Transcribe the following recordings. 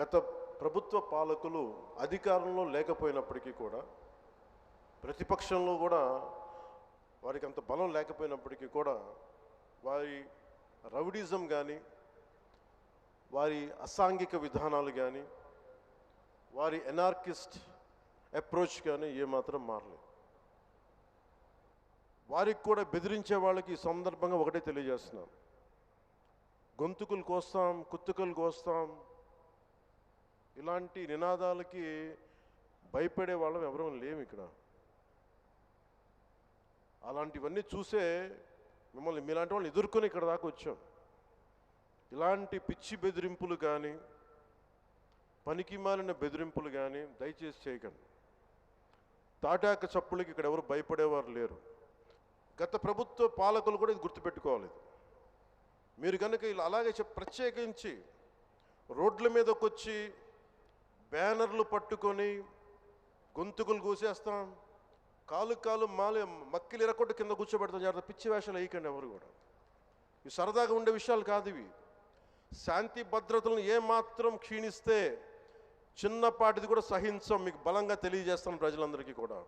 గత ప్రభుత్వ పాలకులు అధికారంలో లేకపోయినప్పటికీ కూడా ప్రతిపక్షంలో కూడా వారికి అంత బలం లేకపోయినప్పటికీ కూడా వారి రౌడిజం కానీ వారి అసాంఘిక విధానాలు కానీ వారి ఎనార్కిస్ట్ అప్రోచ్ కానీ ఏమాత్రం మారలేదు. వారికి కూడా బెదిరించే వాళ్ళకి ఈ సందర్భంగా ఒకటే తెలియజేస్తున్నాం గొంతుకులు కోస్తాం కుత్తుకలు కోస్తాం ఇలాంటి నినాదాలకి భయపడే వాళ్ళం ఎవరూ లేము ఇక్కడ. అలాంటివన్నీ చూసే మిమ్మల్ని మీలాంటి వాళ్ళని ఎదుర్కొని ఇక్కడ దాకా వచ్చాం. ఇలాంటి పిచ్చి బెదిరింపులు కానీ పనికి మాలిన బెదిరింపులు కానీ దయచేసి చేయకండి. తాటాక చప్పులకి ఇక్కడ ఎవరు భయపడేవారు లేరు. గత ప్రభుత్వ పాలకులు కూడా ఇది గుర్తుపెట్టుకోవాలి. మీరు కనుక ఇలా అలాగే ప్రత్యేకించి రోడ్ల మీదకొచ్చి బ్యానర్లు పట్టుకొని గొంతుకులు కూసేస్తాం కాలు కాలు మాలి మక్కిలు ఎరకొట్టు కింద కూర్చోబెడతాం. జాగ్రత్త పిచ్చి వేషాలు వేయకండి ఎవరు కూడా. ఇవి సరదాగా ఉండే విషయాలు కాదు ఇవి. శాంతి భద్రతలను ఏమాత్రం క్షీణిస్తే చిన్నపాటిది కూడా సహించం. మీకు బలంగా తెలియజేస్తాం ప్రజలందరికీ కూడా.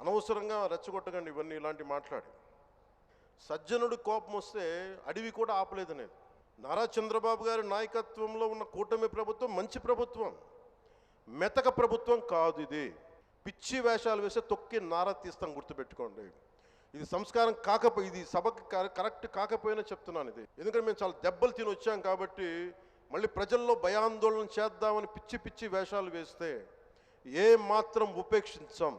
అనవసరంగా రెచ్చగొట్టకండి ఇవన్నీ ఇలాంటి మాట్లాడి. సజ్జనుడు కోపం వస్తే అడవి కూడా ఆపలేదనేది నారా చంద్రబాబు గారి నాయకత్వంలో ఉన్న కూటమి ప్రభుత్వం మంచి ప్రభుత్వం. మెతక ప్రభుత్వం కాదు ఇది. పిచ్చి వేషాలు వేస్తే తొక్కి నారా తీస్తాం గుర్తుపెట్టుకోండి. ఇది సంస్కారం కాకపోయి ఇది సభకి కరెక్ట్ కాకపోయినా చెప్తున్నాను ఇది. ఎందుకంటే మేము చాలా దెబ్బలు తిని వచ్చాం కాబట్టి మళ్ళీ ప్రజల్లో భయాందోళన చేద్దామని పిచ్చి పిచ్చి వేషాలు వేస్తే ఏ మాత్రం ఉపేక్షించాం.